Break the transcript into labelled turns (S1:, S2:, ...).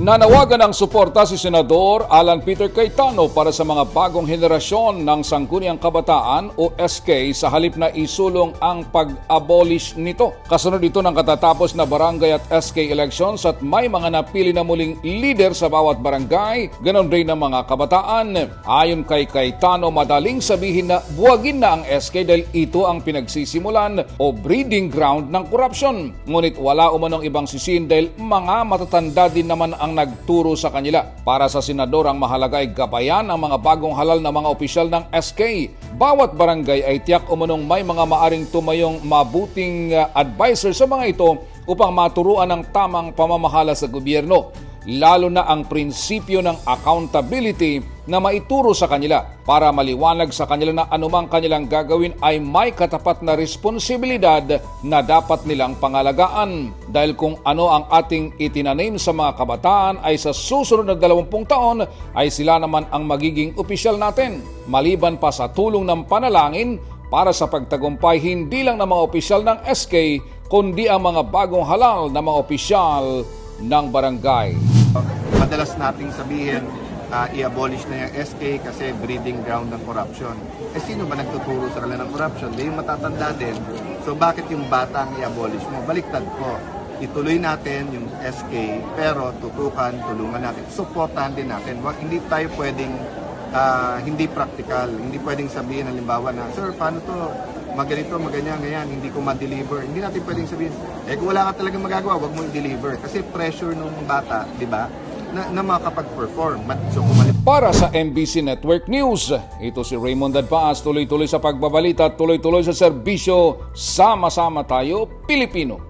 S1: Nanawagan ng suporta si Senador Alan Peter Cayetano para sa mga bagong henerasyon ng Sangguniang Kabataan o SK sa halip na isulong ang pag-abolish nito. Kasunod ito ng katatapos na barangay at SK elections at may mga napili na muling leader sa bawat barangay, ganon rin ng mga kabataan. Ayon kay Cayetano, madaling sabihin na buwagin na ang SK dahil ito ang pinagsisimulan o breeding ground ng korupsyon. Ngunit wala umanong ibang sisin dahil mga matatanda din naman ang nagturo sa kanila. Para sa senador, ang mahalaga ay gabayan ang mga bagong halal na mga opisyal ng SK. Bawat barangay ay tiyak umanong may mga maaring tumayong mabuting uh, advisor sa mga ito upang maturuan ng tamang pamamahala sa gobyerno lalo na ang prinsipyo ng accountability na maituro sa kanila para maliwanag sa kanila na anumang kanilang gagawin ay may katapat na responsibilidad na dapat nilang pangalagaan. Dahil kung ano ang ating itinanim sa mga kabataan ay sa susunod na 20 taon ay sila naman ang magiging opisyal natin. Maliban pa sa tulong ng panalangin para sa pagtagumpay hindi lang ng mga opisyal ng SK kundi ang mga bagong halal na mga opisyal ng barangay.
S2: Madalas nating sabihin, ah, i-abolish na yung SK kasi breeding ground ng corruption. Eh sino ba nagtuturo sa kanila ng corruption? Di yung matatanda din. So bakit yung bata ang i-abolish mo? Baliktad po. Ituloy natin yung SK pero tutukan, tulungan natin, supportahan din natin. Wag, hindi tayo pwedeng ah, hindi practical. Hindi pwedeng sabihin halimbawa na, Sir, paano to? Maganito, maganyan, ganyan, hindi ko ma-deliver. Hindi natin pwedeng sabihin, eh kung wala ka talagang magagawa, wag mo i-deliver. Kasi pressure nung bata, di ba, na, na makakapag-perform. So kung mali-
S1: Para sa MBC Network News, ito si Raymond Dadpaas, tuloy-tuloy sa pagbabalita tuloy-tuloy sa serbisyo. Sama-sama tayo, Pilipino.